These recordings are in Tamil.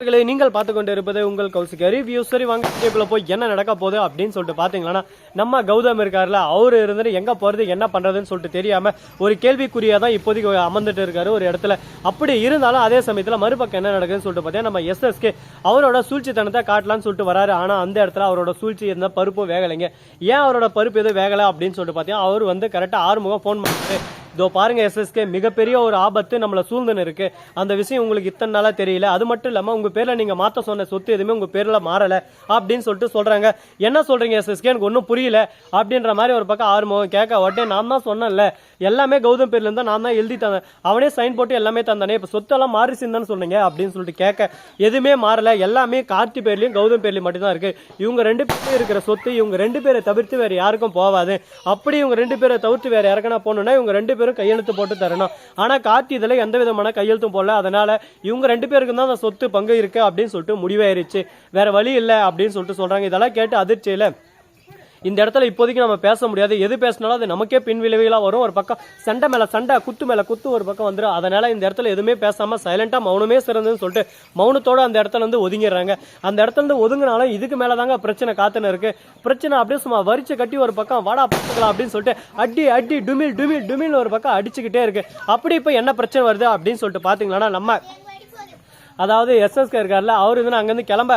நீங்கள் பார்த்து கொண்டு இருப்பது உங்கள் கௌசிக் ரிவ்யூ சரி வாங்க வீடியோக்குள்ள போய் என்ன நடக்க போகுது அப்படின்னு சொல்லிட்டு பாத்தீங்கன்னா நம்ம கௌதம் இருக்காருல அவர் இருந்துட்டு எங்கே போகிறது என்ன பண்ணுறதுன்னு சொல்லிட்டு தெரியாமல் ஒரு கேள்விக்குறியாக தான் இப்போதைக்கு அமர்ந்துட்டு இருக்காரு ஒரு இடத்துல. அப்படி இருந்தாலும் அதே சமயத்தில் மறுபக்கம் என்ன நடக்குதுன்னு சொல்லிட்டு பார்த்தீங்கன்னா நம்ம எஸ்எஸ்கே அவரோட சூழ்ச்சித்தனத்தை காட்டலாம்னு சொல்லிட்டு வராரு. ஆனால் அந்த இடத்துல அவரோட சூழ்ச்சி இருந்தால் பருப்பும் வேகலைங்க. ஏன் அவரோட பருப்பு எதுவும் வேகலை அப்படின்னு சொல்லிட்டு பார்த்தீங்கன்னா அவர் வந்து கரெக்டாக ஆறுமுகம் ஃபோன் பண்ணிட்டு இதோ பாருங்க எஸ்எஸ்கே மிகப்பெரிய ஒரு ஆபத்து நம்மளை சூழ்ந்துன்னு இருக்கு. அந்த விஷயம் உங்களுக்கு இத்தனை நாளா தெரியல. அது மட்டும் இல்லாம உங்க பேர்ல நீங்க மாத்த சொன்ன சொத்து எதுவுமே உங்க பேர்ல மாறல அப்படின்னு சொல்லிட்டு சொல்றாங்க. என்ன சொல்றீங்க எஸ்எஸ்கே எனக்கு ஒன்றும் புரியல. அப்படின்ற மாதிரி ஒரு பக்கம் ஆர்வம் கேட்க உடனே நான் தான் சொன்னேன்ல. எல்லாமே கௌதம் பேர்ல இருந்தா நான் தான் எழுதி தந்தேன். அவனே சைன் போட்டு எல்லாமே தந்தானே. இப்ப சொத்தெல்லாம் மாறிச்சுன்னு சொன்னீங்க அப்படின்னு சொல்லிட்டு கேட்க எதுவுமே மாறல. எல்லாமே கார்த்தி பேர்லயும் கௌதம் பேர்லயும் மட்டும்தான் இருக்கு. இவங்க ரெண்டு பேரும் இருக்கிற சொத்து இவங்க ரெண்டு பேரை தவிர்த்து வேற யாருக்கும் போகாது அப்படி இவங்க ரெண்டு பேரை தவிர்த்து வேற யாருக்கான போகணும்னா இவங்க ரெண்டு பேரும் கையெழுத்து போட்டு தரணும். ஆனா கார்த்தி இதில் எந்த விதமான கையெழுத்தும் போடல. அதனால இவங்க ரெண்டு பேருக்கு தான் அந்த சொத்து பங்கு இருக்கு அப்படின்னு சொல்லிட்டு முடிவாயிருச்சு. வேற வழி இல்லை அப்படின்னு சொல்லிட்டு சொல்றாங்க. இதெல்லாம் கேட்டு அதிர்ச்சியில இந்த இடத்துல இப்போதைக்கு நம்ம பேச முடியாது. எது பேசினாலும் அது நமக்கே பின் விளைவுகளாக வரும். ஒரு பக்கம் சண்டை மேலே சண்டை குத்து மேலே குத்து ஒரு பக்கம் வந்துடும் அதனால இந்த இடத்துல எதுவுமே பேசாமல் சைலண்டாக மௌனமே சிறந்ததுன்னு சொல்லிட்டு மௌனத்தோட அந்த இடத்துல இருந்து ஒதுங்கிடுறாங்க. அந்த இடத்துல இருந்து ஒதுங்கினாலும் இதுக்கு மேலே தாங்க பிரச்சனை காத்துன்னு இருக்கு. பிரச்சனை அப்படியே சும்மா வரிச்சு கட்டி ஒரு பக்கம் வாடா பார்த்துக்கலாம் அப்படின்னு சொல்லிட்டு அடி அடி டுமில் டுமில் டுமில் ஒரு பக்கம் அடிச்சுக்கிட்டே இருக்கு. அப்படி இப்போ என்ன பிரச்சனை வருது அப்படின்னு சொல்லிட்டு பாத்தீங்கன்னா நம்ம அதாவது எஸ்எஸ்கே இருக்கார்ல அவர் வந்து அங்கேருந்து கிளம்ப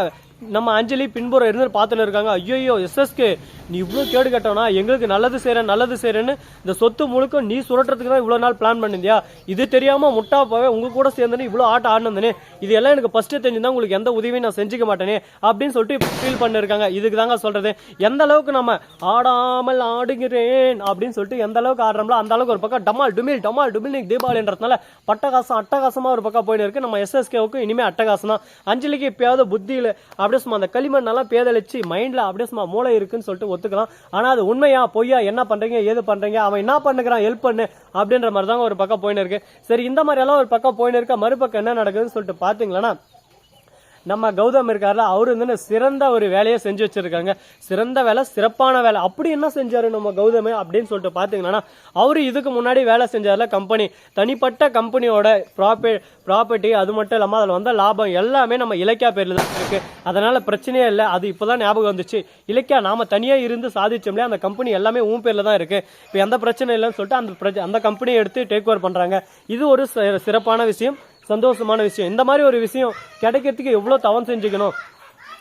நம்ம அஞ்சலி பின்புறம் இருந்து பார்த்துல இருக்காங்க. ஐயோ எஸ்எஸ்கே நீ இவ்வளோ கேடு கட்டவனா? எங்களுக்கு நல்லது செய்கிறேன் நல்லது செய்கிறேன்னு இந்த சொத்து முழுக்க நீ சுரட்டுறதுக்கு தான் இவ்வளோ நாள் பிளான் பண்ணிருந்தியா? இது தெரியாமல் முட்டா போவே உங்க கூட சேர்ந்துன்னு இவ்வளோ ஆட்டம் ஆடினந்தனே. இது எல்லாம் எனக்கு ஃபஸ்ட்டு தெரிஞ்சுதான் உங்களுக்கு எந்த உதவியும் நான் செஞ்சுக்க மாட்டேனே அப்படின்னு சொல்லிட்டு ஃபீல் பண்ணிருக்காங்க. இதுக்கு தாங்க சொல்கிறது எந்த அளவுக்கு நம்ம ஆடாமல் ஆடுகிறேன் அப்படின்னு சொல்லிட்டு எந்த அளவுக்கு ஆடுறோம்ல அந்த அளவுக்கு ஒரு பக்கம் டமால் டுமில் டமால் டுமில் தீபாவளின்றதுனால பட்டகாசம் அட்டகாசமாக ஒரு பக்கம் போயின்னு இருக்கு. நம்ம எஸ்எஸ்கேவுக்கு இனிமேல் அட்டகாசம் தான். அஞ்சலிக்கு எப்பயாவது புத்தியில அப்படியே சும்மா அந்த களிமண் நல்லா பேதளிச்சு மைண்டில் அப்படியே சும்மா மூளை இருக்குன்னு சொல்லிட்டு ஒத்துக்கலாம். ஆனால் அது உண்மையா பொய்யா என்ன பண்ணுறீங்க ஏது பண்ணுறீங்க அவன் என்ன பண்ணுகிறான் ஹெல்ப் பண்ணு அப்படின்ற மாதிரி தாங்க ஒரு பக்கம் போயின்னு இருக்கு. சரி இந்த மாதிரி எல்லாம் ஒரு பக்கம் போயின்னு இருக்க மறுபக்கம் என்ன நடக்குதுன்னு சொல்லிட்டு பாத்தீங்களா நம்ம கௌதம் இருக்கார்ல அவர் வந்து சிறந்த ஒரு வேலையை செஞ்சு வச்சிருக்காங்க. சிறந்த வேலை சிறப்பான வேலை. அப்படி என்ன செஞ்சாரு நம்ம கௌதம் அப்படின்னு சொல்லிட்டு பாத்தீங்கன்னா அவர் இதுக்கு முன்னாடி வேலை செஞ்சார்ல கம்பெனி தனிப்பட்ட கம்பெனியோட ப்ராப்பர்ட்டி ப்ராப்பர்ட்டி அது மட்டும் இல்லாமல் அதில் வந்த லாபம் எல்லாமே நம்ம இலக்கியா பேர்ல தான் இருக்கு. அதனால பிரச்சனையே இல்லை. அது இப்போதான் ஞாபகம் வந்துச்சு. இலக்கியா நாம தனியா இருந்து சாதிச்சோம்லே அந்த கம்பெனி எல்லாமே உன் பேர்ல தான் இருக்கு. இப்போ எந்த பிரச்சனை இல்லைன்னு சொல்லிட்டு அந்த அந்த கம்பெனியை எடுத்து டேக் ஓவர் பண்றாங்க. இது ஒரு சிறப்பான விஷயம். சந்தோஷமான விஷயம். இந்த மாதிரி ஒரு விஷயம் கிடைக்கிறதுக்கு எவ்வளோ தவம் செஞ்சுக்கணும்?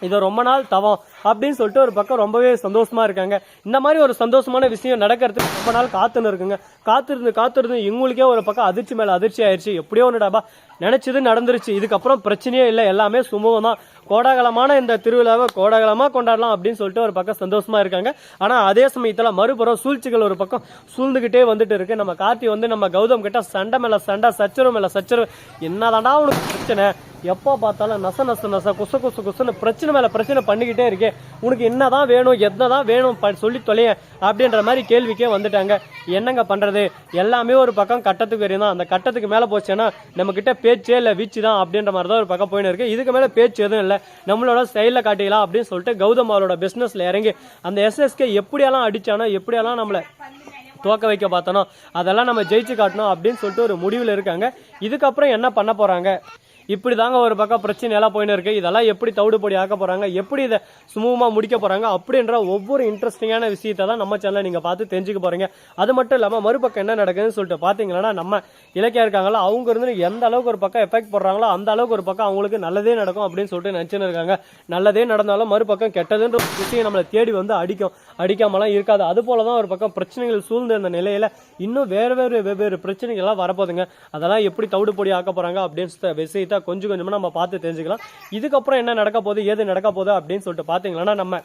இதை ரொம்ப நாள் தவம். அப்படின்னு சொல்லிட்டு ஒரு பக்கம் ரொம்பவே சந்தோஷமா இருக்காங்க. இந்த மாதிரி ஒரு சந்தோஷமான விஷயம் நடக்கிறதுக்கு ரொம்ப நாள் காத்துன்னு இருக்குங்க. காத்திருந்து காத்திருந்து இவங்களுக்கே ஒரு பக்கம் அதிர்ச்சி மேல அதிர்ச்சி ஆயிடுச்சு எப்படியோ ஒன்றுடாபா நினைச்சது நடந்துருச்சு. இதுக்கப்புறம் பிரச்சனையே இல்லை. எல்லாமே சுமூகம் தான் கோடாகலமான இந்த திருவிழாவை கோடாகலமா கொண்டாடலாம் அப்படின்னு சொல்லிட்டு ஒரு பக்கம் சந்தோஷமா இருக்காங்க. ஆனா அதே சமயத்துல மறுபுறம் சூழ்ச்சிகள் ஒரு பக்கம் சூழ்ந்துகிட்டே வந்துட்டு இருக்கு. நம்ம கார்த்தி வந்து நம்ம கௌதம் கிட்ட சண்டை மேல சண்டை சச்சரவு மேல சச்சரவு. என்னதாண்டா உனக்கு பிரச்சனை? எப்போ பார்த்தாலும் நச நச நச குச குசு குசுன்னு பிரச்சனை மேல பிரச்சனை பண்ணிக்கிட்டே இருக்கே. உனக்கு என்னதான் வேணும் என்னதான் வேணும் ப- சொல்லி தொலைய அப்படின்ற மாதிரி கேள்விக்கே வந்துட்டாங்க. என்னங்க பண்றது? எல்லாமே ஒரு பக்கம் கட்டத்துக்கு வரையும் தான். அந்த கட்டத்துக்கு மேல போச்சுன்னா நம்ம கிட்ட பேச்சே இல்லை வீச்சு தான் அப்படின்ற மாதிரி தான் ஒரு பக்கம் போயின்னு இருக்கு. இதுக்கு மேல பேச்சு எதுவும் இல்லை. நம்மளோட செயலில் காட்டிக்கலாம் அப்படின்னு சொல்லிட்டு கௌதம் அவரோட பிசினஸ்ல இறங்கி அந்த எஸ்எஸ்கே எப்படியெல்லாம் அடிச்சானோ எப்படியெல்லாம் நம்மளை துவக்க வைக்க பார்த்தனோ அதெல்லாம் நம்ம ஜெயிச்சு காட்டணும் அப்படின்னு சொல்லிட்டு ஒரு முடிவில் இருக்காங்க. இதுக்கப்புறம் என்ன பண்ண போகிறாங்க இப்படி தாங்க ஒரு பக்கம் பிரச்சனை எல்லாம் போயின்னு இருக்கு. இதெல்லாம் எப்படி தவிடுபடி ஆக்க போறாங்க? எப்படி இதை சுமூகமாக முடிக்க போறாங்க? அப்படின்ற ஒவ்வொரு இன்ட்ரெஸ்டிங்கான விஷயத்தை தான் நம்ம சேனலில் நீங்கள் பார்த்து தெரிஞ்சுக்க போறீங்க. அது மட்டும் இல்லாமல் மறுபக்கம் என்ன நடக்குதுன்னு சொல்லிட்டு பார்த்தீங்கன்னா நம்ம இலக்கியா இருக்காங்களோ அவங்க இருந்து எந்த அளவுக்கு ஒரு பக்கம் எஃபெக்ட் போடுறாங்களோ அந்த அளவுக்கு ஒரு பக்கம் அவங்களுக்கு நல்லதே நடக்கும் அப்படின்னு சொல்லிட்டு நினச்சின்னு இருக்காங்க. நல்லதே நடந்தாலும் மறுபக்கம் கெட்டதுன்ற ஒரு விஷயம் நம்மளை தேடி வந்து அடிக்கும். அடிக்காமலாம் இருக்காது. அது போல தான் ஒரு பக்கம் பிரச்சனைகள் சூழ்ந்த இந்த நிலையில் இன்னும் வேறு வேறு வெவ்வேறு பிரச்சனைகள்லாம் வரப்போதுங்க அதெல்லாம் எப்படி தவிடு பொடி ஆக்க போகிறாங்க அப்படின்னு விஷயத்தை கொஞ்சம் கொஞ்சமா நம்ம பார்த்து தெரிஞ்சுக்கலாம். இதுக்கப்புறம் என்ன நடக்க போகுது ஏது நடக்க போகுது அப்படின்னு சொல்லிட்டு பார்த்தீங்கன்னா நம்ம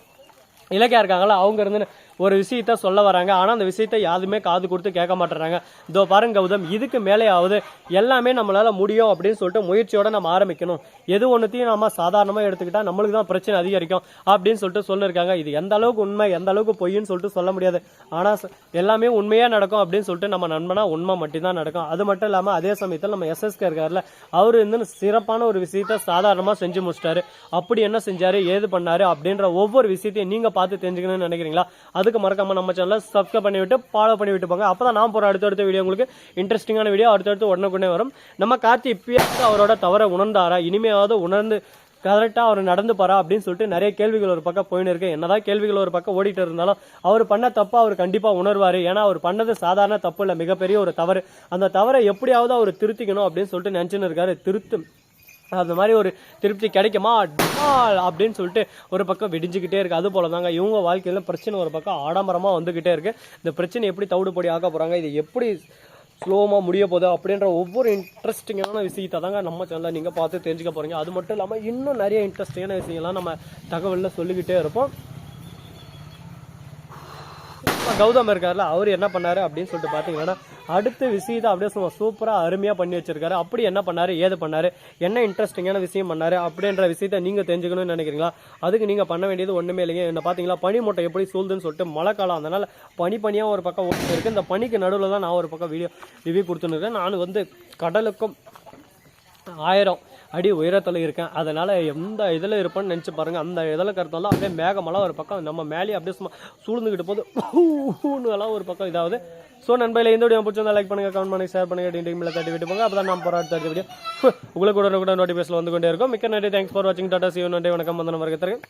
இலக்கியா இருக்காங்களா அவங்க இருந்து ஒரு விஷயத்த சொல்ல வராங்க. ஆனால் அந்த விஷயத்த யாருமே காது கொடுத்து கேட்க மாட்டேறாங்க. இதோ பாருங்க கௌதம் இதுக்கு மேலேயாவது எல்லாமே நம்மளால் முடியும் அப்படின்னு சொல்லிட்டு முயற்சியோட நம்ம ஆரம்பிக்கணும். எது ஒன்றுத்தையும் நம்ம சாதாரணமாக எடுத்துக்கிட்டா நம்மளுக்கு தான் பிரச்சனை அதிகரிக்கும் அப்படின்னு சொல்லிட்டு சொல்லியிருக்காங்க இது எந்த அளவுக்கு உண்மை எந்த அளவுக்கு பொய்ன்னு சொல்லிட்டு சொல்ல முடியாது. ஆனால் எல்லாமே உண்மையாக நடக்கும் அப்படின்னு சொல்லிட்டு நம்ம நண்பனா உண்மை மட்டும்தான் நடக்கும். அது மட்டும் இல்லாமல் அதே சமயத்தில் நம்ம எஸ்எஸ்கே இருக்காருல அவர் வந்து சிறப்பான ஒரு விஷயத்த சாதாரணமாக செஞ்சு முடிச்சிட்டாரு. அப்படி என்ன செஞ்சாரு ஏது பண்ணாரு அப்படின்ற ஒவ்வொரு விஷயத்தையும் நீங்கள் பார்த்து தெரிஞ்சுக்கணும்னு நினைக்கிறீங்களா? அதுக்கு மறக்காம நம்ம சேனலை சப்ஸ்கிரைப் பண்ணி விட்டு ஃபாலோ பண்ணி விட்டு போங்க. அப்பதான் நான் போகிற அடுத்தடுத்த வீடியோ உங்களுக்கு இன்ட்ரெஸ்டிங்கான வீடியோ அடுத்தடுத்து உடனுக்குடனே வரும். நம்ம கார்த்தி இப்பயாவது அவரோட தவறை உணர்ந்தாரா? இனிமையாவது உணர்ந்து கரெக்டாக அவர் நடந்து அப்படின்னு சொல்லிட்டு நிறைய கேள்விகள் ஒரு பக்கம் போயின்னு இருக்கு. என்னதான் கேள்விகள் ஒரு பக்கம் ஓடிட்டு இருந்தாலும் அவர் பண்ண தப்பா அவர் கண்டிப்பாக உணர்வார். ஏன்னா அவர் பண்ணது சாதாரண தப்பு இல்லை மிகப்பெரிய ஒரு தவறு. அந்த தவறை எப்படியாவது அவர் திருத்திக்கணும் அப்படின்னு சொல்லிட்டு நினச்சின்னு இருக்காரு திருத்து அந்த மாதிரி ஒரு திருப்தி கிடைக்குமா? அப்படின்னு சொல்லிட்டு ஒரு பக்கம் விடிஞ்சுக்கிட்டே இருக்குது அது போல தாங்க இவங்க வாழ்க்கையில் பிரச்சனை ஒரு பக்கம் ஆடம்பரமாக வந்துக்கிட்டே இருக்குது இந்த பிரச்சனை எப்படி தவிடுபடி ஆக்க போகிறாங்க இது எப்படி ஸ்லோமாக முடிய போகுது அப்படின்ற ஒவ்வொரு இன்ட்ரெஸ்டிங்கான விஷயத்தை தாங்க நம்ம சேனலில் நீங்கள் பார்த்து தெரிஞ்சுக்க போகிறீங்க அது மட்டும் இல்லாமல் இன்னும் நிறைய இன்ட்ரெஸ்டிங்கான விஷயங்கள்லாம் நம்ம தகவலில் சொல்லிக்கிட்டே இருப்போம். கௌதம் இருக்கார்ல அவர் என்ன பண்ணார் அப்படின்னு சொல்லிட்டு பார்த்தீங்கன்னா அடுத்த விஷயத்தை அப்படியே சும்மா சூப்பராக அருமையாக பண்ணி வச்சிருக்காரு. அப்படி என்ன பண்ணாரு? ஏது பண்ணாரு? என்ன இன்ட்ரெஸ்டிங்கான விஷயம் பண்ணாரு? அப்படின்ற விஷயத்தை நீங்கள் தெரிஞ்சுக்கணும்னு நினைக்கிறீங்களா? அதுக்கு நீங்கள் பண்ண வேண்டியது ஒன்றுமே இல்லைங்க. என்ன பார்த்தீங்களா பனி மூட்டை எப்படி சூழ்துன்னு சொல்லிட்டு மழை காலம். அதனால பனி பனியாக ஒரு பக்கம் இருக்குது இந்த பனிக்கு நடுவில் தான் நான் ஒரு பக்கம் வீடியோ ரிவ்யூ கொடுத்துன்னு இருக்கேன். நான் வந்து கடலுக்கும் ஆயிரம் அடி உயரத்தில் இருக்கேன். அதனால் எந்த இதில் இருப்பேன்னு நினச்சி பாருங்கள் அந்த இதில் கருத்தெல்லாம் அப்படியே மேகமெல்லாம் ஒரு பக்கம் நம்ம மேலேயே அப்படியே சும்மா சூழ்ந்துக்கிட்டு போது எல்லாம் ஒரு பக்கம் இதாவது. ஸோ நண்பர்களே இந்த வீடியோ பிடிச்சிருந்தா லைக் பண்ணுங்கள் கமெண்ட் பண்ணி ஷேர் பண்ணுங்க டீமில் தட்டி விட்டு போங்க. அப்போ தான் நான் போராட்டு தட்டி வீடியோ. உங்களுக்கு கூட கூட நோட்டிஃபிகேஷன் வந்து கொண்டே இருக்கும். மிக்க நன்றி. தேங்க்ஸ் ஃபார் வாட்சிங் டாடா சிவன் நன்றி வணக்கம். வந்த நம்ம இருக்கிறேன்